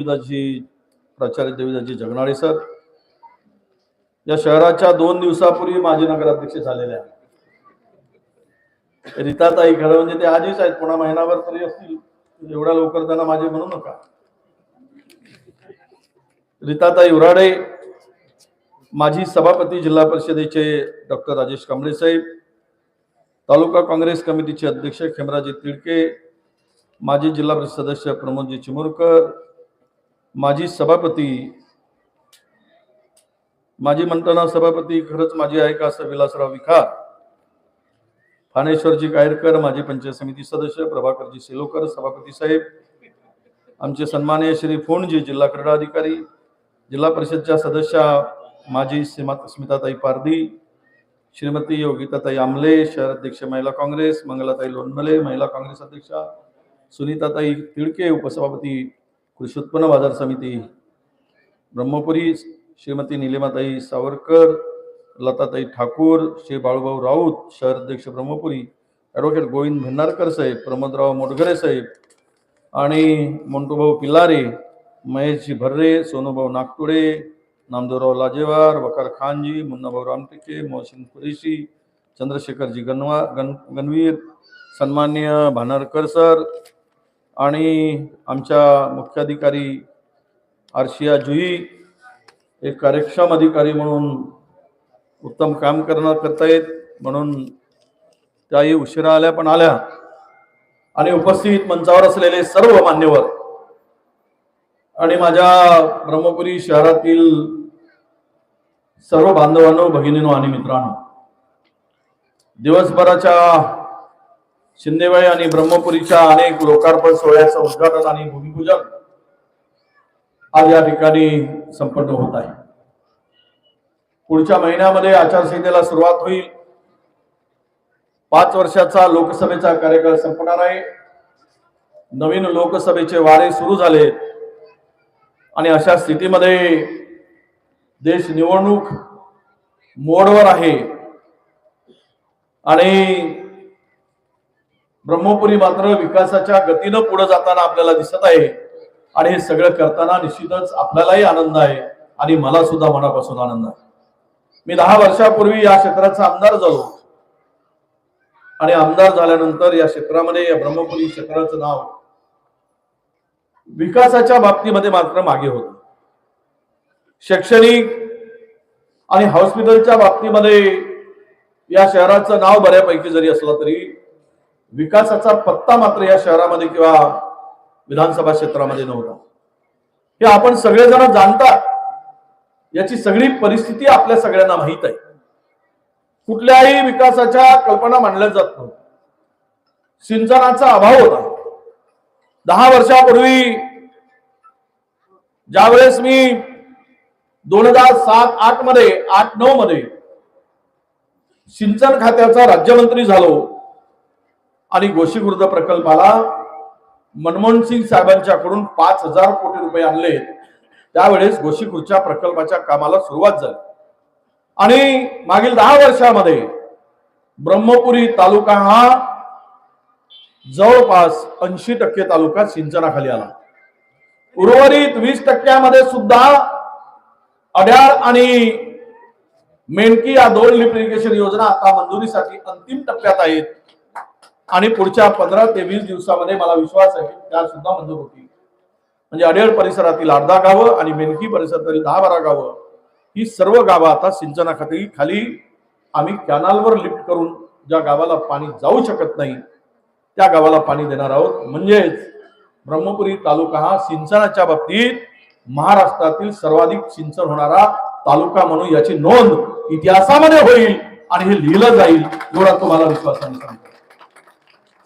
देवीदाजी प्राचार्य देवीदाजी जगनाळे सर या शहराच्या दोन दिवसापूर्वी माजी नगराध्यक्ष झालेले आहेत. रीताताई खरं म्हणजे ते आधीच आहेत पुन्हा महिनाभर तरी असतील. एवढ्या लवकर त्यांना माझे म्हणू नका. रीताताई उराडे माजी सभापती जिल्हा परिषदेचे डॉक्टर राजेश कांबळे साहेब तालुका काँग्रेस कमिटीचे अध्यक्ष खेमराजी तिडके माजी जिल्हा परिषद सदस्य प्रमोदजी चिमुरकर माजी सभापती माजी म्हणताना सभापती खरंच माझी आहे का असं विलासराव विखार? फाणेश्वरजी कायरकर माजी पंचायत समिती सदस्य प्रभाकरजी सेलोकर सभापती साहेब आमचे सन्माननीय श्री फोंडजी जिल्हा क्रीडा अधिकारी जिल्हा परिषदच्या सदस्या माजी स्मिताताई पारदी श्रीमती योगिताताई आमले शहर अध्यक्ष महिला काँग्रेस मंगलाताई लोंढमले महिला काँग्रेस अध्यक्षा सुनीताताई तिडके उपसभापती कृषी उत्पन्न बाजार समिती ब्रह्मपुरी श्रीमती निलिमाताई सावरकर लताताई ठाकूर श्री बाळूभाऊ राऊत शहर अध्यक्ष ब्रह्मपुरी ॲडव्होकेट गोविंद भेंडारकर साहेब प्रमोदराव मोटघरे साहेब आणि मोंटूभाऊ पिल्लारे महेशजी भर्रे सोनूभाऊ नागतुडे नामदेवराव लाजेवार वकार खानजी मुन्नाभाऊ रामटेके मोहसिन कुरेशी चंद्रशेखरजी गणवा गण गणवीर सन्मान्य भानारकर सर आणि आमच्या मुख्याधिकारी आर्शिया जुई एक कार्यक्षम अधिकारी म्हणून उत्तम काम करणार करतायत म्हणून त्याही उशिरा आल्या पण आल्या. आणि उपस्थित मंचावर असलेले सर्व मान्यवर आणि माझ्या ब्रह्मपुरी शहरातील सर्व बांधवांनो भगिनीनो आणि मित्रांनो दिवसभराच्या शिंदेबाई आणि ब्रह्मपुरीच्या अनेक लोकार्पण सोहळ्याचं उद्घाटन आणि भूमिपूजन आज या ठिकाणी संपन्न होत आहे. पुढच्या महिन्यामध्ये आचारसंहितेला सुरुवात होईल. पाच वर्षाचा लोकसभेचा कार्यकाळ संपणार आहे. नवीन लोकसभेचे वारे सुरू झाले आणि अशा स्थितीमध्ये देश निवडणूक मोडवर आहे. आणि ब्रह्मपुरी मात्र विकासाच्या गतीनं पुढे जाताना आपल्याला दिसत आहे. आणि हे सगळं करताना निश्चितच आपल्यालाही आनंद आहे. आणि मला सुद्धा मनापासून आनंद आहे. मी दहा वर्षापूर्वी या क्षेत्राचा आमदार झालो. आणि आमदार झाल्यानंतर या क्षेत्रामध्ये या ब्रह्मपुरी क्षेत्राचं नाव विकासाच्या बाबतीमध्ये मात्र मागे होत. शैक्षणिक आणि हॉस्पिटलच्या बाबतीमध्ये या शहराचं नाव बऱ्यापैकी जरी असलं तरी विकासाचा पत्ता मात्र या शहरामध्ये किंवा विधानसभा क्षेत्रामध्ये नव्हता. हे आपण सगळेजण जाणतात. याची सगळी परिस्थिती आपल्या सगळ्यांना माहीत आहे. कुठल्याही विकासाच्या कल्पना मांडल्या जात नव्हत्या. सिंचनाचा अभाव होता. दहा वर्षापूर्वी ज्यावेळेस मी दोन हजार सात आठमध्ये आठ नऊ मध्ये सिंचन खात्याचा राज्यमंत्री झालो आणि गोशीखुर्द प्रकल्पाला मनमोहन सिंग साहेबांच्याकडून पाच हजार कोटी रुपये आणले. त्यावेळेस गोशीखुर्दच्या प्रकल्पाच्या कामाला सुरुवात झाली. आणि मागील दहा वर्षामध्ये ब्रह्मपुरी तालुका हा जवळपास ऐंशी टक्के तालुका सिंचनाखाली आला. उर्वरित वीस टक्क्यामध्ये सुद्धा अड्याळ आणि मेणकी या दोन लिफ्ट इरिगेशन योजना आता मंजुरीसाठी अंतिम टप्प्यात आहेत. आणि पुढच्या पंधरा ते वीस दिवसामध्ये मला विश्वास आहे त्या सुद्धा मंजूर होतील. म्हणजे अडेळ परिसरातील अर्धा गावं आणि मेनकी परिसरातील दहा बारा गावं ही सर्व गावं आता सिंचनाखाती खाली आम्ही कॅनालवर लिफ्ट करून ज्या गावाला पाणी जाऊ शकत नाही त्या गावाला पाणी देणार आहोत. म्हणजेच ब्रह्मपुरी तालुका हा सिंचनाच्या बाबतीत महाराष्ट्रातील सर्वाधिक सिंचन होणारा तालुका म्हणून याची नोंद इतिहासामध्ये होईल आणि हे लिहिलं जाईल एवढा तुम्हाला विश्वासाने सांगतो.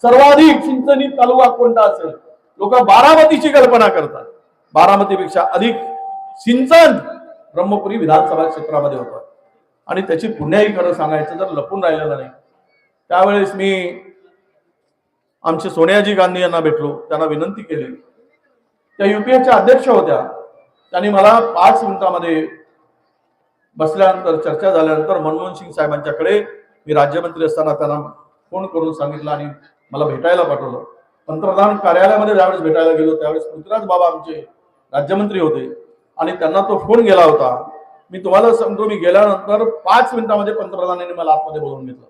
सर्वाधिक सिंचनी तालुका कोणता असेल? लोक बारामतीची कल्पना करतात. बारामतीपेक्षा अधिक सिंचन ब्रह्मपुरी विधानसभा क्षेत्रामध्ये होतं. आणि त्याची पुण्याही खरं सांगायचं जर लपून राहिलेलं नाही. त्यावेळेस मी आमचे सोनियाजी गांधी यांना भेटलो. त्यांना विनंती केली. त्या युपीएच्या अध्यक्ष होत्या. त्यांनी मला पाच मिनिटामध्ये बसल्यानंतर चर्चा झाल्यानंतर मनमोहन सिंग साहेबांच्याकडे मी राज्यमंत्री असताना त्यांना फोन करून सांगितलं आणि मला भेटायला पाठवलं. पंतप्रधान कार्यालयामध्ये ज्यावेळेस भेटायला गेलो त्यावेळेस पृथ्वीराज बाबा आमचे राज्यमंत्री होते. आणि त्यांना तो फोन गेला होता. मी तुम्हाला सांगतो मी गेल्यानंतर पाच मिनिटामध्ये पंतप्रधानांनी मला आतमध्ये बोलवून घेतलं.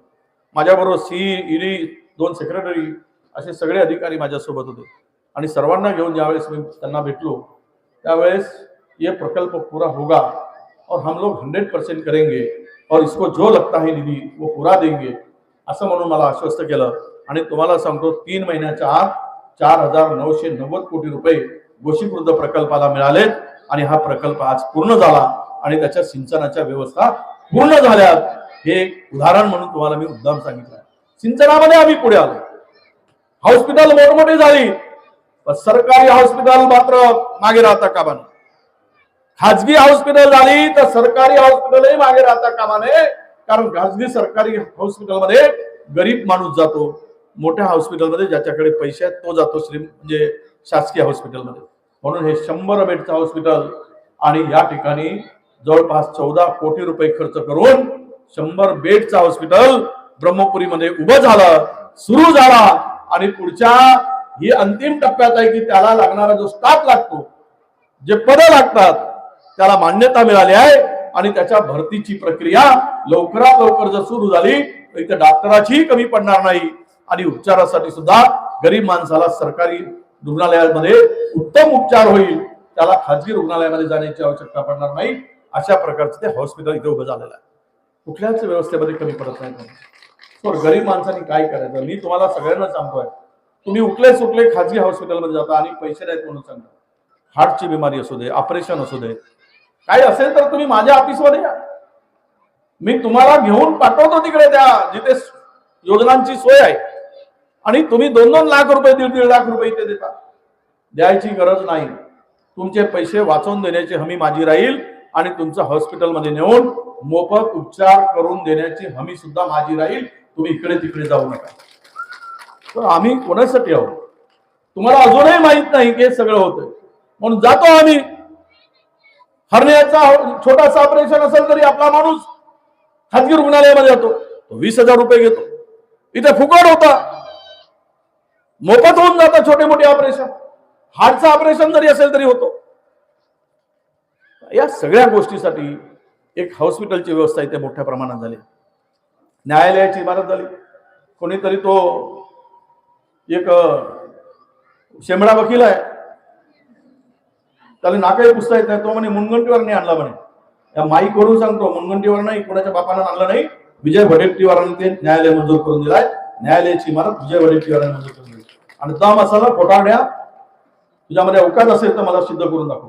माझ्याबरोबर सी ईडी दोन सेक्रेटरी असे सगळे अधिकारी माझ्यासोबत होते. आणि सर्वांना घेऊन ज्यावेळेस मी त्यांना भेटलो त्यावेळेस ये प्रकल्प पूरा होगा और हम लोग हंड्रेड पर्सेंट करेंगे और इसको जो लगता है निधी वो पूरा देंगे. असं म्हणून मला आश्वस्त केलं. आणि तुम्हाला सांगतो तीन महिन्याच्या आत चार हजार नऊशे नव्वद कोटी रुपये गोशीकृत प्रकल्पाला मिळालेत आणि हा प्रकल्प आज पूर्ण झाला आणि त्याच्या सिंचनाच्या व्यवस्था पूर्ण झाल्या. हे एक उदाहरण म्हणून तुम्हाला मी मुद्दाम सांगितलं. सिंचनामध्ये आम्ही पुढे आलो. हॉस्पिटल मोठमोठी झाली. पण सरकारी हॉस्पिटल मात्र मागे राहता कामा नये खाजगी हॉस्पिटल झाली तर सरकारी हॉस्पिटलही मागे राहता कामा नये कारण खाजगी सरकारी हॉस्पिटलमध्ये गरीब माणूस जातो. मोठ्या हॉस्पिटलमध्ये ज्याच्याकडे पैसे आहेत तो जातो श्री म्हणजे शासकीय हॉस्पिटलमध्ये. म्हणून हे शंभर बेडचं हॉस्पिटल आणि या ठिकाणी जवळपास चौदा कोटी रुपये खर्च करून शंभर बेडचं हॉस्पिटल ब्रह्मपुरीमध्ये उभं झालं सुरू झाला. आणि पुढच्या ही अंतिम टप्प्यात आहे की त्याला लागणारा जो स्टाफ लागतो जे पदं लागतात त्याला मान्यता मिळाली आहे. आणि त्याच्या भरतीची प्रक्रिया लवकरात लवकर जर सुरू झाली तर इथे डॉक्टराचीही कमी पडणार नाही. आणि उपचारासाठी सुद्धा गरीब माणसाला सरकारी रुग्णालयामध्ये उत्तम उपचार होईल त्याला खाजगी रुग्णालयामध्ये जाण्याची आवश्यकता पडणार नाही. अशा प्रकारचं ते हॉस्पिटल इथे उभं झालेलं आहे. कुठल्याच व्यवस्थेमध्ये कमी पडत नाही. पण गरीब माणसांनी काय करायचं? मी तुम्हाला सगळ्यांना सांगतोय तुम्ही उठले सुटले खाजगी हॉस्पिटलमध्ये जाता आणि पैसे नाहीत म्हणून सांगता हार्टची बिमारी असू दे ऑपरेशन असू दे. काही असेल तर तुम्ही माझ्या ऑफिसमध्ये या. मी तुम्हाला घेऊन पाठवतो तिकडे त्या जिथे योजनांची सोय आहे. आणि तुम्ही दोन दोन लाख रुपये दीड दीड लाख रुपये इथे देता. द्यायची गरज नाही. तुमचे पैसे वाचवून देण्याची हमी माझी राहील आणि तुमचं हॉस्पिटलमध्ये नेऊन मोफत उपचार करून देण्याची हमी सुद्धा माझी राहील. तुम्ही इकडे तिकडे जाऊ नका. तर आम्ही कोणासाठी आहोत? तुम्हाला अजूनही माहीत नाही की हे सगळं होतंय. म्हणून जातो आम्ही. हरण्याचा हो, छोटासा ऑपरेशन असेल तरी आपला माणूस खाजगी रुग्णालयामध्ये जातो. वीस हजार रुपये घेतो. इथे फुकट होता. मोफत होऊन जातं छोटे मोठे ऑपरेशन हार्टचं ऑपरेशन जरी असेल तरी होतो. या सगळ्या गोष्टीसाठी एक हॉस्पिटलची व्यवस्था इथे मोठ्या प्रमाणात झाली. न्यायालयाची इमारत झाली. कोणीतरी तो एक शेंबडा शेमडा वकील आहे. त्याला नाकाही पुसता येत नाही. तो म्हणे मुनगंटीवर नाही आणला म्हणे. या माई करून सांगतो मुनगंटीवर नाही कोणाच्या बापानं आणलं नाही. विजय वडेट्टीवारांनी ते न्यायालय मंजूर करून दिलाय. न्यायालयाची इमारत विजय वडेट्टीवारांनी मंजूर करून आणि तो मसाला खोटारड्या तुझ्यामध्ये अवकाश असेल तर मला सिद्ध करून दाखव.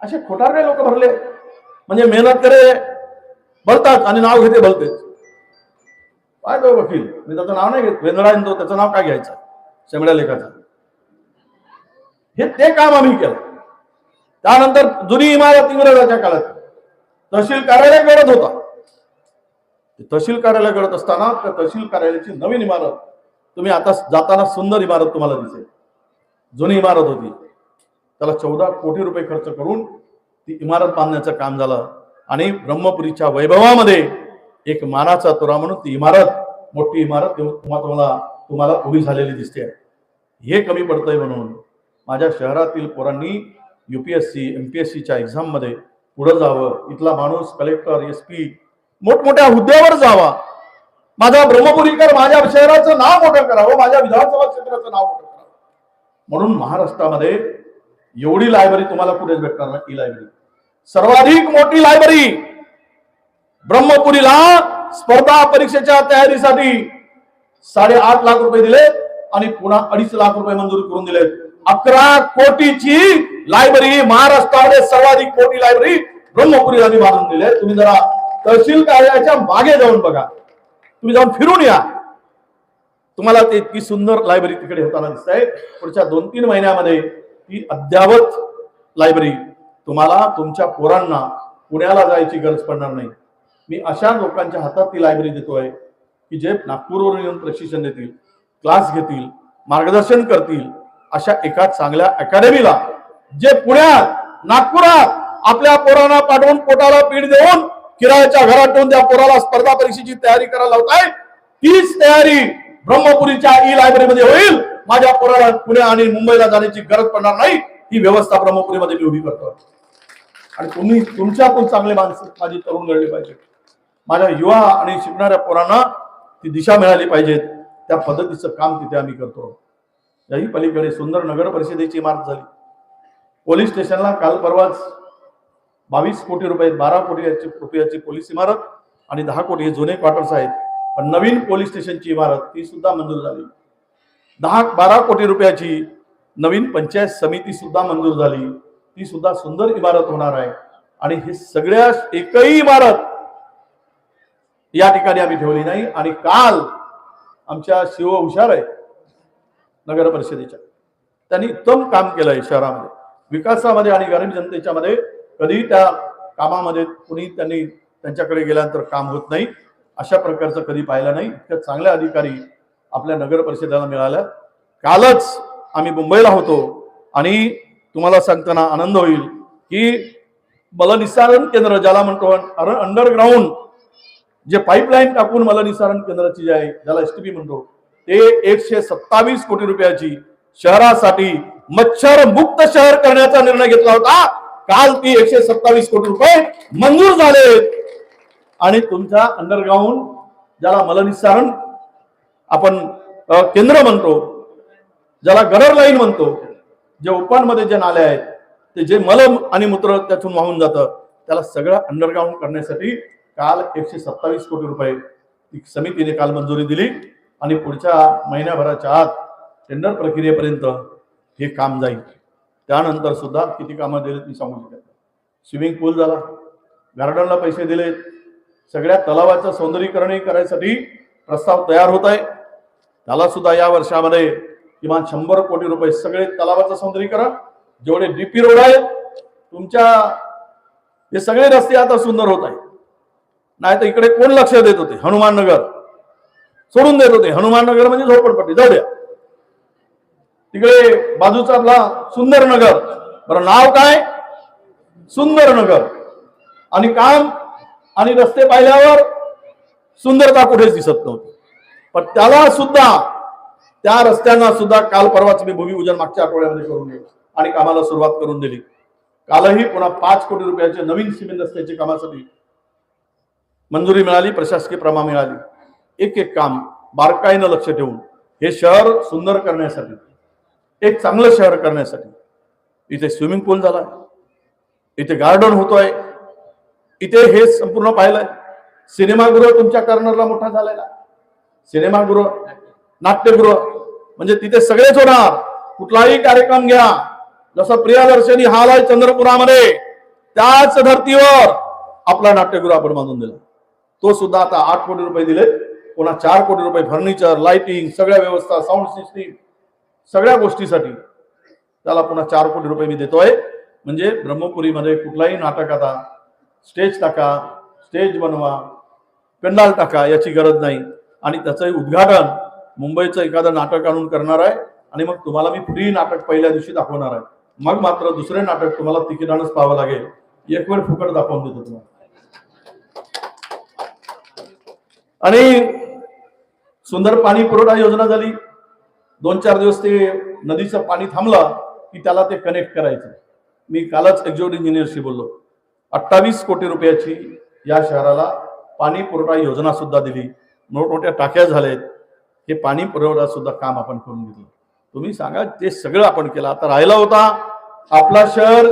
असे खोटारडे लोक भरले. म्हणजे मेहनत करे भरतात आणि नाव घेते भलतेच. काय तो वकील? मी त्याचं नाव नाही घेत. वेंदळायन तो त्याचं नाव काय घ्यायचं? शेमड्या लेखाचं हे ते काम आम्ही केलं. त्यानंतर जुनी इमारत इंग्रजाच्या काळात. तहसील कार्यालय करत होता. ते तहसील कार्यालय करत असताना त्या तहसील कार्यालयाची नवीन इमारत तुम्ही आता जाताना सुंदर इमारत तुम्हाला दिसेल. जुनी इमारत होती. त्याला चौदा कोटी रुपये खर्च करून ती इमारत बांधण्याचं काम झालं. आणि ब्रह्मपुरीच्या वैभवामध्ये एक मानाचा तुरा म्हणून ती इमारत मोठी इमारत तुम्हाला तुम्हाला तुम्हाला उभी झालेली दिसते. हे कमी पडतंय म्हणून माझ्या शहरातील पोरांनी युपीएससी सीच्या एक्झाममध्ये पुढं जावं. इथला माणूस कलेक्टर एस पी मोठमोठ्या हुद्द्यावर जावा. माझा ब्रह्मपुरीकर माझ्या शहराचं नाव मोठं करावं हो, माझ्या विधानसभा क्षेत्राचं नाव मोठं करावं म्हणून महाराष्ट्रामध्ये एवढी लायब्ररी तुम्हाला कुठेच भेटणार नाही ही लायब्ररी सर्वाधिक मोठी लायब्ररी ब्रह्मपुरीला स्पर्धा परीक्षेच्या तयारीसाठी साडेआठ लाख रुपये दिले आणि पुन्हा अडीच लाख रुपये मंजूर करून दिले अकरा कोटीची लायब्ररी महाराष्ट्रामध्ये सर्वाधिक मोठी लायब्ररी ब्रह्मपुरीला मी बांधून दिले तुम्ही जरा तहसील कार्यालयाच्या मागे जाऊन बघा. तुम्ही जाऊन फिरून या. तुम्हाला ते इतकी सुंदर लायब्ररी तिकडे होताना दिसत आहे पुढच्या दोन तीन महिन्यामध्ये ती अद्यावत लायब्ररी तुम्हाला तुमच्या पोरांना पुण्याला जायची गरज पडणार नाही. मी अशा लोकांच्या हातात ती लायब्ररी देतोय की जे नागपूरवरून येऊन प्रशिक्षण देतील क्लास घेतील मार्गदर्शन करतील अशा एका चांगल्या अकॅडमीला जे पुण्यात नागपुरात आपल्या पोरांना पाठवून पोटाला पीठ देऊन किरायाच्या घरात ठेवून त्या पोराला स्पर्धा परीक्षेची तयारी करायला लावताय तीच तयारी ब्रह्मपुरीच्या ई लायब्ररीमध्ये होईल. माझ्या पोराला पुणे आणि मुंबईला जाण्याची गरज पडणार नाही. ही व्यवस्था ब्रह्मपुरीमध्ये मी उभी करतो आणि तुम्ही तुमच्यातून चांगले माणसं माझी तरुण घडले पाहिजे माझ्या युवा आणि शिकणाऱ्या पोरांना ती दिशा मिळाली पाहिजेत. त्या पद्धतीचं काम तिथे आम्ही करतो. याही पलीकडे सुंदर नगर परिषदेची इमारत झाली. पोलीस स्टेशनला काल परवाच बावीस कोटी रुपये बारा कोटी रुपयाची पोलीस इमारत आणि दहा कोटी हे जुने क्वार्टर्स आहेत. पण नवीन पोलीस स्टेशनची इमारत ती सुद्धा मंजूर झाली. दहा बारा कोटी रुपयाची नवीन पंचायत समिती सुद्धा मंजूर झाली. ती सुद्धा सुंदर इमारत होणार आहे. आणि हे सगळ्या एकही इमारत या ठिकाणी आम्ही ठेवली नाही. आणि काल आमच्या शिव हुशार आहे नगर परिषदेच्या. त्यांनी उत्तम काम केलंय शहरामध्ये. विकासामध्ये आणि गरीब जनतेच्या मध्ये कधी त्या कामामध्ये कुणी त्यांनी त्यांच्याकडे गेल्यानंतर काम होत नाही. अशा प्रकारचं कधी पाहिलं नाही. इतक्या चांगल्या अधिकारी आपल्या नगर परिषदेला मिळाल्या. कालच आम्ही मुंबईला होतो आणि तुम्हाला सांगताना आनंद होईल की मलनिसारण केंद्र ज्याला म्हणतो अंडरग्राऊंड जे पाईपलाईन टाकून मलनिसारण केंद्राची जे आहे ज्याला एस टी पी म्हणतो ते एकशे सत्तावीस कोटी रुपयाची शहरासाठी मच्छर मुक्त शहर करण्याचा निर्णय घेतला होता. काल ती एकशे सत्तावीस कोटी रुपये मंजूर झाले. आणि तुमचा अंडरग्राऊंड ज्याला मलनिस्सारण आपण केंद्र म्हणतो ज्याला गरर लाईन म्हणतो जे ओपनमध्ये जे नाले आहेत ते जे मल आणि मूत्र त्यातून वाहून जातं त्याला सगळं अंडरग्राऊंड करण्यासाठी काल एकशे सत्तावीस कोटी रुपये ती समितीने काल मंजुरी दिली. आणि पुढच्या महिन्याभराच्या आत टेंडर प्रक्रियेपर्यंत हे काम जाईल. त्यानंतर सुद्धा किती कामं दिलेत मी सांगू शकत स्विमिंग पूल झाला. गार्डनला पैसे दिलेत. सगळ्या तलावाचं सौंदर्यीकरण करायसाठी प्रस्ताव तयार होत आहे. त्याला सुद्धा या वर्षामध्ये किमान शंभर कोटी रुपये सगळे तलावाचं सौंदर्यीकरण जेवढे डीपी रोड आहेत तुमच्या हे सगळे रस्ते आता सुंदर होत आहेत. नाही तर इकडे कोण लक्ष देत होते? हनुमाननगर. सोडून देत होते. हनुमाननगर म्हणजे झोपडपट्टी. जाऊ द्या. तिकडे बाजूचा आपला सुंदर नगर. बरं नाव काय? सुंदर नगर. आणि काम आणि रस्ते पाहिल्यावर सुंदरता कुठेच दिसत नव्हती. पण त्याला सुद्धा त्या रस्त्यांना सुद्धा काल परवाच मी भूमिपूजन मागच्या आठवड्यामध्ये करून गेलो आणि कामाला सुरुवात करून दिली. कालही पुन्हा पाच कोटी रुपयाचे नवीन सिमेंट रस्त्याच्या कामासाठी मंजुरी मिळाली प्रशासकीय प्रमा मिळाली. एक एक काम बारकाईनं लक्ष ठेवून हे शहर सुंदर करण्यासाठी एक चांगलं शहर करण्यासाठी. इथे स्विमिंग पूल झाला. इथे गार्डन होतोय. इथे हे संपूर्ण पाहिलंय. सिनेमागृह तुमच्या कर्नरला मोठा झालेला. सिनेमागृह नाट्यगृह म्हणजे तिथे सगळेच होणार. कुठलाही कार्यक्रम घ्या. जसं प्रियादर्शनी हाल आहे चंद्रपुरामध्ये त्याच धर्तीवर आपला नाट्यगृह आपण बांधून दिला. तो सुद्धा आता आठ कोटी रुपये दिले पुन्हा चार कोटी रुपये फर्निचर लाइटिंग सगळ्या व्यवस्था साऊंड सिस्टीम सगळ्या गोष्टीसाठी. त्याला पुन्हा चार कोटी रुपये मी देतोय. म्हणजे ब्रह्मपुरीमध्ये कुठलाही नाटक आता स्टेज टाका स्टेज बनवा पेंडाल टाका याची गरज नाही. आणि त्याचंही उद्घाटन मुंबईचं एखादं नाटक आणून करणार आहे आणि मग तुम्हाला मी फ्री नाटक पहिल्या दिवशी दाखवणार आहे. मग मात्र दुसरे नाटक तुम्हाला तिकिटानंच पाहावं लागेल. एक वेळ फुकट दाखवून देतो तुम्हाला. आणि सुंदर पाणी पुरवठा योजना झाली. दोन चार दिवस ते नदीचं पाणी थांबलं की त्याला ते कनेक्ट करायचं. मी कालच एक्झिक्युटिव्ह इंजिनियरशी बोललो. अठ्ठावीस कोटी रुपयाची या शहराला पाणी पुरवठा योजना सुद्धा दिली. मोठमोठ्या टाक्या झाल्यात हे पाणी पुरवठा सुद्धा काम आपण करून घेतलं. तुम्ही सांगा ते सगळं आपण केलं. आता राहिला होता आपला शहर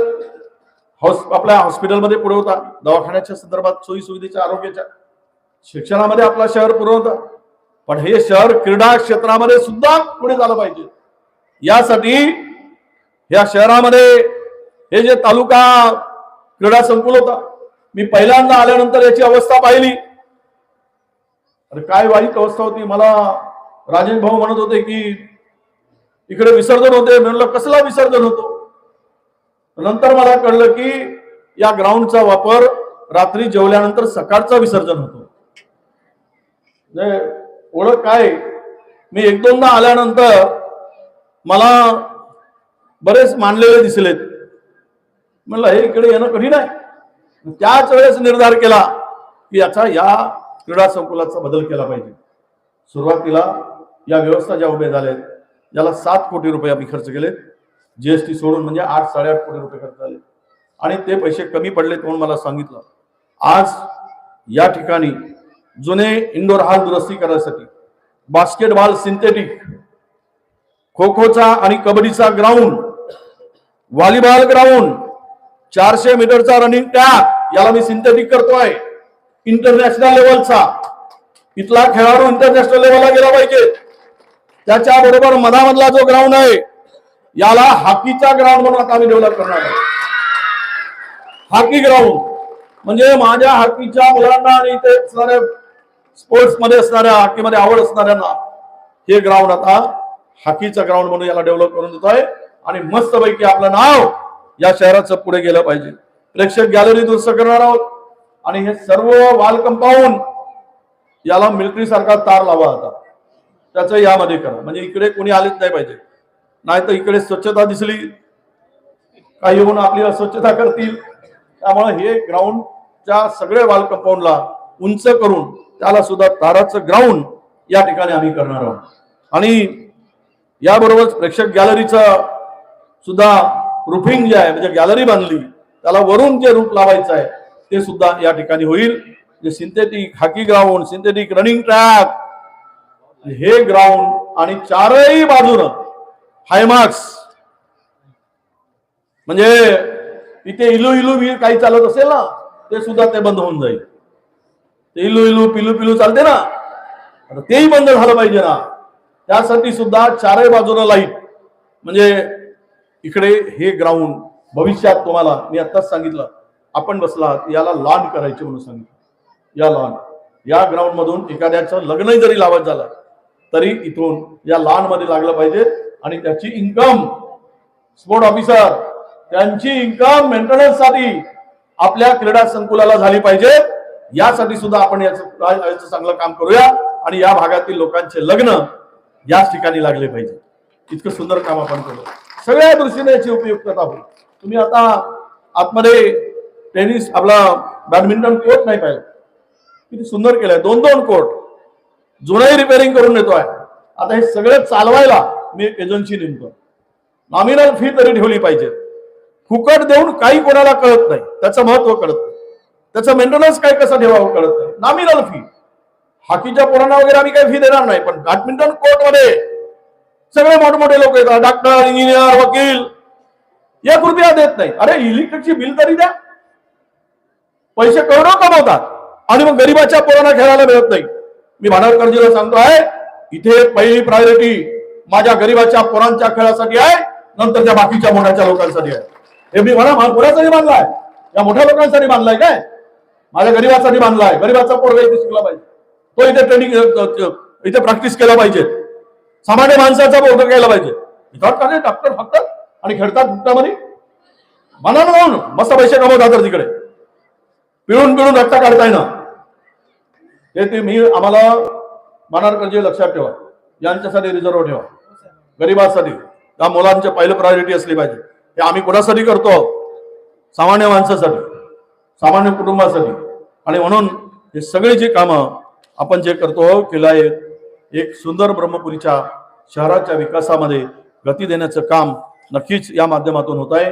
हॉस आपल्या हॉस्पिटलमध्ये पुरवता दवाखान्याच्या संदर्भात सोयी सुविधेच्या आरोग्याच्या. शिक्षणामध्ये आपला शहर पुरवता पण हे शहर क्रीडा क्षेत्रामध्ये सुद्धा पुढे झालं पाहिजे. यासाठी या शहरामध्ये हे जे तालुका क्रीडा संकुल होता मी पहिल्यांदा आल्यानंतर याची अवस्था पाहिली. अरे काय वाईट अवस्था होती. मला राजेश भाऊ म्हणत होते की इकडे विसर्जन होते. म्हणलं कसला विसर्जन होतो? नंतर मला कळलं की या ग्राउंडचा वापर रात्री जेवल्यानंतर सकाळचा विसर्जन होतो. म्हणजे ओळख काय? मी एक दोनदा आल्यानंतर मला बरेच मानलेले दिसलेत. म्हणलं हे इकडे येणं कठीण आहे. त्याच वेळेस निर्धार केला की याचा या क्रीडा संकुलाचा बदल केला पाहिजे. सुरुवातीला या व्यवस्था ज्या उभ्या झाल्यात ज्याला सात कोटी रुपये आम्ही खर्च केलेत. जीएसटी सोडून म्हणजे आठ साडेआठ कोटी रुपये खर्च झाले. आणि ते पैसे कमी पडलेत म्हणून मला सांगितलं. आज या ठिकाणी जुने इंडोर हॉल दुरुस्ती करण्यासाठी बास्केटबॉल सिंथेटिक खो खोचा आणि कबड्डीचा ग्राउंड व्हॉलीबॉल ग्राउंड चारशे मीटरचा रनिंग ट्रॅक याला मी सिंथेटिक करतोय. इंटरनॅशनल लेवलचा इथला खेळाडू इंटरनॅशनल लेवलला गेला पाहिजे. त्याच्या बरोबर मधामधला जो ग्राउंड आहे याला हॉकीचा ग्राउंड म्हणून आता आम्ही डेव्हलप करणार आहे हॉकी ग्राउंड म्हणजे माझ्या हॉकीच्या मुलांना आणि इथे स्पोर्ट्समध्ये स्पोर्ट्समध्ये असणाऱ्या हॉकीमध्ये आवड असणाऱ्यांना हे ग्राउंड आता हॉकीचं ग्राउंड म्हणून याला डेव्हलप करून देत आहे आणि मस्तपैकी आपलं नाव या शहराचं पुढे गेलं पाहिजे. प्रेक्षक गॅलरी दुरुस्त करणार आहोत. आणि हे सर्व वाल कंपाऊंड याला मिलिटरी सारखा तार लावा आता. त्याचं यामध्ये करा. म्हणजे इकडे कोणी आलेच नाही पाहिजे. नाही तर इकडे स्वच्छता दिसली. काही येऊन आपली अस्वच्छता करतील. त्यामुळे हे ग्राउंडच्या सगळे वाल कंपाऊंडला उंच करून त्याला सुद्धा ताराचं ग्राउंड या ठिकाणी आम्ही करणार आहोत. आणि याबरोबरच प्रेक्षक गॅलरीचा सुद्धा रुफिंग जे आहे म्हणजे गॅलरी बांधली त्याला वरून जे रूप लावायचं आहे ते सुद्धा या ठिकाणी होईल. जे synthetic hockey ground synthetic running track हे ग्राउंड आणि चारही बाजूनं हायमार्क्स म्हणजे इथे इलू इलू काही चालत असेल ना ते सुद्धा ते बंद होऊन जाईल. इलू इलू पिलू पिलू चालते ना? आता तेही बंद झालं पाहिजे ना. त्यासाठी सुद्धा चारही बाजूला लाइट म्हणजे इकडे हे ग्राउंड भविष्यात तुम्हाला मी आत्ताच सांगितलं आपण बसला याला लॉन करायचे म्हणून सांगितलं. या लॉन या ग्राउंड मधून एखाद्याचं लग्नही जरी लावत झालं तरी इथून या लॉनमध्ये लागलं पाहिजे आणि त्याची इन्कम स्पोर्ट ऑफिसर त्यांची इन्कम मेंटेनन्ससाठी आपल्या क्रीडा संकुलाला झाली पाहिजे. यासाठी सुद्धा आपण याचं चांगलं काम करूया आणि या भागातील लोकांचे लग्न याच ठिकाणी लागले पाहिजे. इतकं सुंदर काम आपण करू. सगळ्या दृष्टीने याची उपयुक्तता होईल. तुम्ही आता आतमध्ये टेनिस आपला बॅडमिंटन कोर्ट नाही पाहिलं. किती सुंदर केलंय. दोन दोन कोर्ट. जुनही रिपेअरिंग करून देतोय. आता हे सगळं चालवायला मी एक एजन्सी नेमतो नॉमिनल फी तरी ठेवली पाहिजे. फुकट देऊन काही कोणाला कळत नाही. त्याचं महत्त्व कळत नाही. त्याचं मेंटेनन्स काय कसं ठेवावं कळत नाही. नॉमिनल फी हॉकीच्या पोरांना वगैरे आम्ही काही फी देणार नाही पण बॅडमिंटन कोर्टमध्ये सगळे मोठमोठे लोक येतात. डॉक्टर इंजिनियर वकील. एक रुपया देत नाही अरे इलेक्ट्रिकची बिल तरी द्या. पैसे करोडो कमवतात. आणि मग गरीबाच्या पोरांना खेळायला मिळत नाही. मी भानारकरजीला सांगतो आहे इथे पहिली प्रायोरिटी माझ्या गरीबाच्या पोरांच्या खेळासाठी आहे नंतर त्या बाकीच्या मोठ्याच्या लोकांसाठी आहे. हे मी म्हणा मा- बांधलाय या मोठ्या लोकांसाठी बांधलाय काय? माझ्या गरीबासाठी बांधलाय गरीबाचा पोरगा इथे शिकला पाहिजे. तो इथे ट्रेनिंग इथे प्रॅक्टिस केला पाहिजे. सामान्य माणसाचा बोध केला पाहिजे. विचार का डॉक्टर फक्त आणि खेळतात फुकटामध्ये म्हणा ना म्हणून मस्त पैसे कमवतात तर तिकडे. पिळून पिळून रक्त काढताय ना. ते ते मी आम्हाला मनारकरजी लक्षात ठेवा. यांच्यासाठी रिझर्व ठेवा. गरिबासाठी. त्या मुलांच्या पहिलं प्रायोरिटी असली पाहिजे. हे आम्ही कोणासाठी करतो? सामान्य माणसासाठी. सामान्य कुटुंबासाठी. आणि म्हणून हे सगळे जे कामं आपण जे करतो केलं आहे एक सुंदर ब्रह्मपुरीच्या शहराच्या विकासामध्ये गती देण्याचं काम नक्कीच या माध्यमातून होत आहे.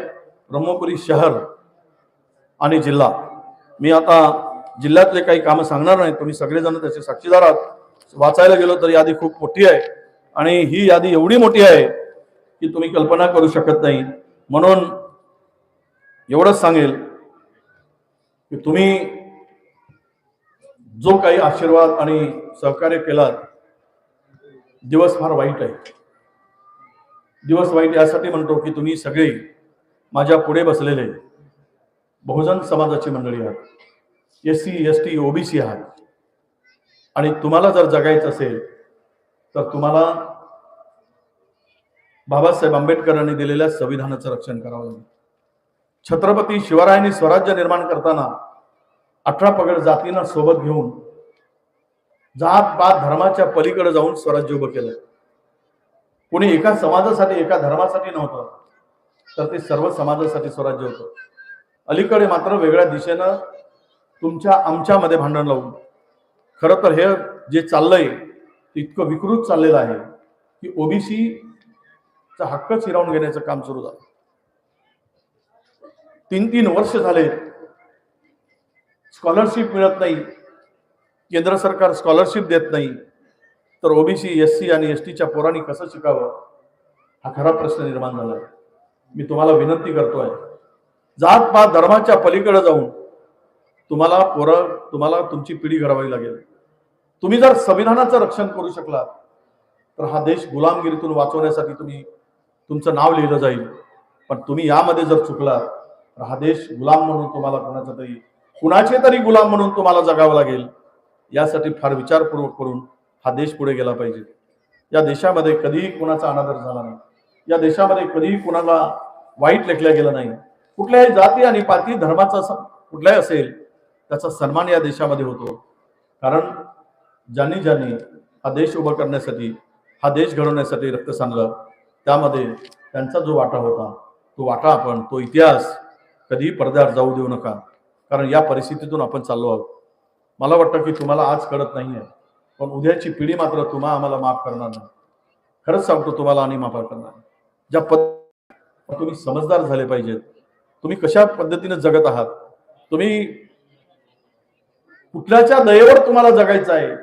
ब्रह्मपुरी शहर आणि जिल्हा. मी आता जिल्ह्यातले काही कामं सांगणार नाही. तुम्ही सगळेजण त्याचे साक्षीदार आहात. वाचायला गेलो तर यादी खूप मोठी आहे. आणि ही यादी एवढी मोठी आहे की तुम्ही कल्पना करू शकत नाही. म्हणून एवढंच सांगेल. की तुम्ही जो काही आशीर्वाद आणि सहकार्य केलात दिवस फार वाईट आहे. दिवस वाईट यासाठी म्हणतो की तुम्ही सगळे माझ्या पुढे बसलेले बहुजन समाजाची मंडळी आहात S C S T OBC आहात. आणि तुम्हाला जर जगायचं असेल तर तुम्हाला बाबासाहेब आंबेडकरांनी दिलेल्या संविधानाचं रक्षण करावं लागेल. छत्रपती शिवरायांनी स्वराज्य निर्माण करताना अठरा पगड जातींना सोबत घेऊन जात पात धर्माच्या पलीकडे जाऊन स्वराज्य उभं केलं. कोणी एका समाजासाठी एका धर्मासाठी नव्हतं तर ते सर्व समाजासाठी स्वराज्य होतं. अलीकडे मात्र वेगळ्या दिशेनं तुमच्या आमच्यामध्ये भांडण लावून. खरं तर हे जे चाललंय ते इतकं विकृत चाललेलं आहे की ओबीसीचा हक्कच हिरावून घेण्याचं काम सुरू झालं. तीन तीन वर्ष झाले. स्कॉलरशिप मिळत नाही. केंद्र सरकार स्कॉलरशिप देत नाही. तर ओबीसी एस सी आणि एस टीच्या पोरांनी कसं शिकावं? हा खरा प्रश्न निर्माण झाला. मी तुम्हाला विनंती करतोय. जात पात धर्माच्या पलीकडे जाऊन तुम्हाला पोरं तुम्हाला तुमची पिढी घडवावी लागेल. तुम्ही जर संविधानाचं रक्षण करू शकलात तर हा देश गुलामगिरीतून वाचवण्यासाठी तुम्ही तुमचं नाव लिहिलं जाईल. पण तुम्ही यामध्ये जर चुकलात तर हा देश गुलाम म्हणून तुम्हाला कोणाचा तरी कुणाचे तरी गुलाम म्हणून तुम्हाला जगावं लागेल यासाठी फार विचारपूर्वक करून हा देश पुढे गेला पाहिजे. या देशामध्ये कधीही कुणाचा अनादर झाला नाही. या देशामध्ये कधीही कुणाला वाईट लेखलं गेलं नाही. कुठल्याही जाती आणि पाती धर्माचा स- कुठलाही असेल त्याचा सन्मान या देशामध्ये होतो. कारण ज्यांनी ज्यांनी हा देश उभा करण्यासाठी हा देश घडवण्यासाठी रक्त सांगलं त्यामध्ये त्यांचा जो वाटा होता तो वाटा आपण तो इतिहास कधीही पडद्यावर जाऊ देऊ नका. कारण या परिस्थितीतून आपण चाललो आहोत. मला वाटतं की तुम्हाला आज कळत नाही आहे पण उद्याची पिढी मात्र तुम्हा आम्हाला माफ करणार नाही. खरंच सांगतो तुम्हाला आणि माफ करणार ज्या पद तुम्ही समजदार झाले पाहिजेत. तुम्ही कशा पद्धतीने जगत आहात? तुम्ही कुठल्याच्या दयेवर तुम्हाला जगायचं आहे?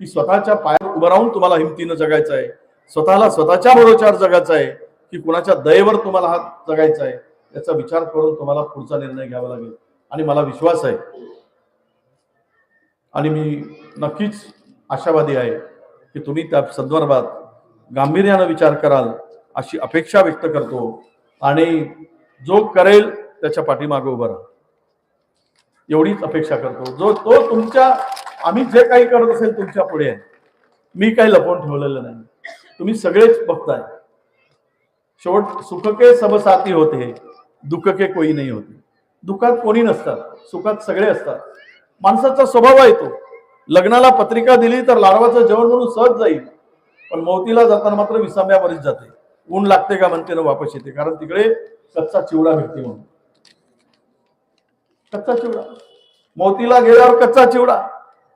की स्वतःच्या पायावर उभं राहून तुम्हाला हिमतीनं जगायचं आहे? स्वतःला स्वतःच्या भरोच्यावर जगायचं आहे? की कुणाच्या दयेवर तुम्हाला हा जगायचा आहे? याचा विचार करून तुम्हाला पुढचा निर्णय घ्यावा लागेल. आणि मला विश्वास आहे. आणि मी नक्कीच आशावादी आहे की तुम्ही त्या संदर्भात गांभीर्यानं विचार कराल अशी अपेक्षा व्यक्त करतो आणि जो करेल त्याच्या पाठीमागे उभं राहा. एवढीच अपेक्षा करतो. जो तो तुमच्या आम्ही जे काही करत असेल तुमच्यापुढे आहे. मी काही लपवून ठेवलेलं नाही. तुम्ही सगळेच बघताय. शेवट सुखके सबसाती होते. दुःख के कोई नाही होते. दुःखात कोणी नसतात सुखात सगळे असतात. माणसाचा स्वभाव आहे तो. लग्नाला पत्रिका दिली तर लाडवाचं जेवण म्हणून सहज जाईल. पण मौतीला जाताना मात्र विसांब्यावरच जाते. ऊन लागते का म्हणते ना वापस येते. कारण तिकडे कच्चा चिवडा भेटते म्हणून. कच्चा चिवडा. मौतीला गेल्यावर कच्चा चिवडा.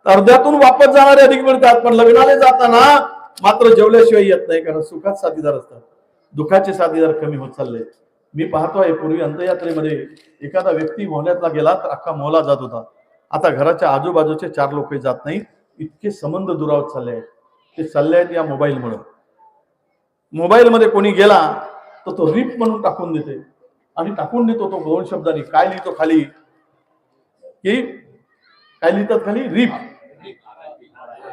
अर्ध्यातून वापस जाणारे अधिक मिळतात. पण लग्नाला जाताना मात्र जेवल्याशिवाय येत नाही. कारण सुखात साथीदार असतात. दुःखाचे साथीदार कमी होत चालले. मी पाहतो आहे पूर्वी अंत्ययात्रेमध्ये एखादा व्यक्ती मोहल्यातला गेला तर अख्खा मोहला जात होता. आता घराच्या आजूबाजूचे चार लोक जात नाहीत. इतके संबंध दुरावत चालले आहेत. ते चालले आहेत या मोबाईलमुळे. मोबाईलमध्ये कोणी गेला तर तो रिप म्हणून टाकून देते. आणि टाकून देतो तो दोन शब्दांनी. काय लिहितो खाली? की काय लिहितात खाली? रिप.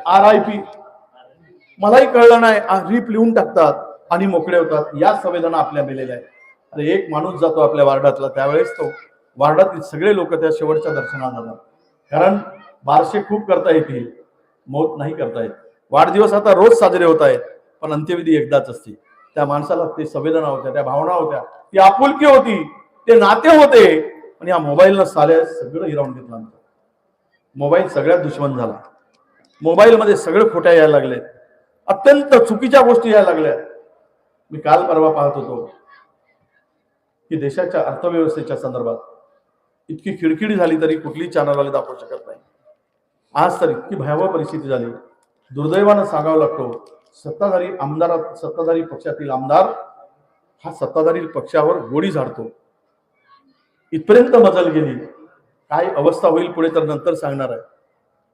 R I P. मलाही कळलं नाही. रिप लिहून टाकतात आणि मोकळे होतात. या संवेदना आपल्या मेलेल्या आहेत. अरे एक माणूस जातो आपल्या वार्डातला त्यावेळेस तो वार्डातील सगळे लोक त्या शेवटच्या दर्शनाला जातात. कारण बारशे खूप करता येतील मौत नाही करता येत. वाढदिवस आता रोज साजरे होत आहेत पण अंत्यविधी एकदाच असते त्या माणसाला ते संवेदना होत्या त्या भावना होत्या. ती आपुलकी होती ते नाते होते आणि या मोबाईलनं साल्या सगळं हिरावून घेतलं आमचं. मोबाईल सगळ्यात दुश्मन झाला. मोबाईलमध्ये सगळे खोट्या यायला लागले अत्यंत चुकीच्या गोष्टी यायला लागल्या मी काल परवा पाहत होतो की देशाच्या अर्थव्यवस्थेच्या संदर्भात इतकी खिडखिडी झाली तरी कुठलीही चॅनलवाले दाखवू शकत नाही. आज तर इतकी भयावह परिस्थिती झाली. दुर्दैवानं सांगावं लागतो सत्ताधारी आमदारात सत्ताधारी पक्षातील आमदार हा सत्ताधारी पक्षावर गोळी झाडतो. इथपर्यंत मजल गेली. काय अवस्था होईल पुढे तर नंतर सांगणार आहे.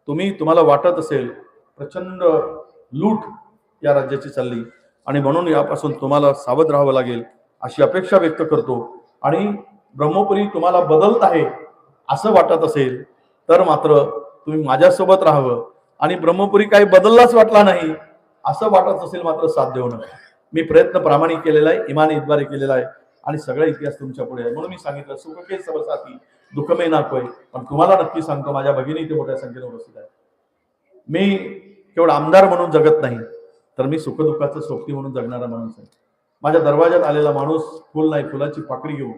तुम्ही तुम्हाला वाटत असेल प्रचंड लूट या राज्याची चालली. आणि म्हणून यापासून तुम्हाला सावध राहावं लागेल. अशी अपेक्षा व्यक्त करतो. आणि ब्रह्मपुरी तुम्हाला बदलत आहे असं वाटत असेल तर मात्र तुम्ही माझ्यासोबत राहावं. आणि ब्रह्मपुरी काही बदललाच वाटला नाही असं वाटत असेल मात्र साथ देऊ नका मी प्रयत्न प्रामाणिक केलेला आहे इमानीद्वारे केलेला आहे आणि सगळा इतिहास तुमच्यापुढे आहे. म्हणून मी सांगितलं सुखके सबसाथी दुःखमे नाकोय पण तुम्हाला नक्की सांगतो माझ्या भगिनी इथे मोठ्या संख्येने उपस्थित आहे मी केवळ आमदार म्हणून जगत नाही तर मी सुखदुःखाचं सोबती म्हणून जगणारा माणूस आहे. माझ्या दरवाज्यात आलेला माणूस फुल नाही फुलाची पाकडी घेऊन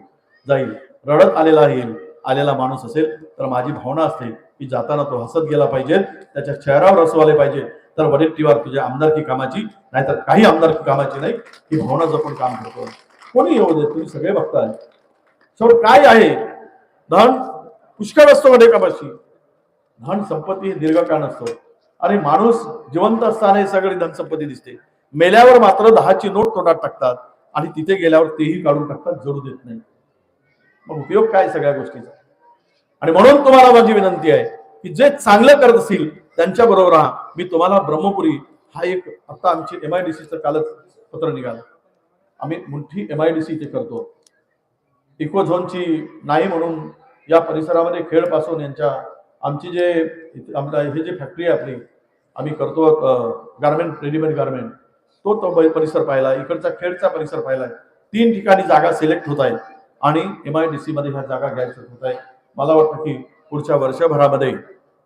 जाईल. रडत आलेला येईल. आलेला माणूस असेल तर माझी भावना असते की जाताना तो हसत गेला पाहिजे त्याच्या चेहऱ्यावर हसू आले पाहिजे. तर वडेट्टीवार तुझ्या आमदारकी कामाची नाहीतर काही आमदारकी कामाची नाही ही भावना जपून काम करतो. कोणी येऊ दे तुम्ही सगळे बघताय शेवट काय आहे? धन पुष्कळ असतो मध्ये कामाशी धन संपत्ती हे दीर्घकाळ असतो आणि माणूस जिवंत असताना हे सगळी धनसंपत्ती दिसते. मेल्यावर मात्र दहाची नोट तोंडात टाकतात आणि तिथे गेल्यावर तेही काढून टाकतात जोडू देत नाही. मग उपयोग काय सगळ्या गोष्टीचा? आणि म्हणून तुम्हाला माझी विनंती आहे की जे चांगलं करत असतील त्यांच्या बरोबर राहा. मी तुम्हाला ब्रह्मपुरी हा एक आता आमची एम आय डी सीचं कालच पत्र निघालं. आम्ही मोठी एम आय डी सी इथे करतो. इको झोनची नाही म्हणून या परिसरामध्ये खेळपासून यांच्या आमची जे इथे हे जे फॅक्टरी आहे आपली आम्ही करतो गारमेंट रेडीमेड गारमेंट तो तो परिसर पाहिला इकडचा खेळचा परिसर पाहिला. तीन ठिकाणी जागा सिलेक्ट होत आहेत. आणि एम आय डी सी मध्ये ह्या जागा घ्यायच्या होत आहे. मला वाटतं की पुढच्या वर्षभरामध्ये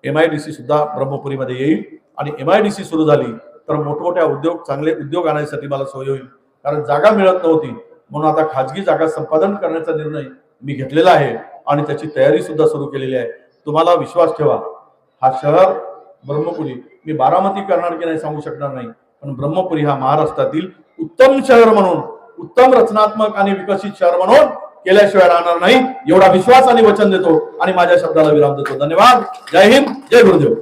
एम आय डी सी सुद्धा ब्रह्मपुरीमध्ये येईल. आणि एम आय डी सी सुरू झाली तर मोठमोठ्या उद्योग चांगले उद्योग आणण्यासाठी मला सोय होईल. कारण जागा मिळत नव्हती. म्हणून आता खाजगी जागा संपादन करण्याचा निर्णय मी घेतलेला आहे. आणि त्याची तयारी सुद्धा सुरू केलेली आहे. तुम्हाला विश्वास ठेवा. हा शहर ब्रह्मपुरी. मी बारामती करणार की नाही सांगू शकणार नाही. पण ब्रह्मपुरी हा महाराष्ट्रातील उत्तम शहर म्हणून उत्तम रचनात्मक आणि विकसित शहर म्हणून केल्याशिवाय राहणार नाही एवढा विश्वास आणि वचन देतो आणि माझ्या शब्दाला विराम देतो. धन्यवाद. जय हिंद. जय गुरुदेव.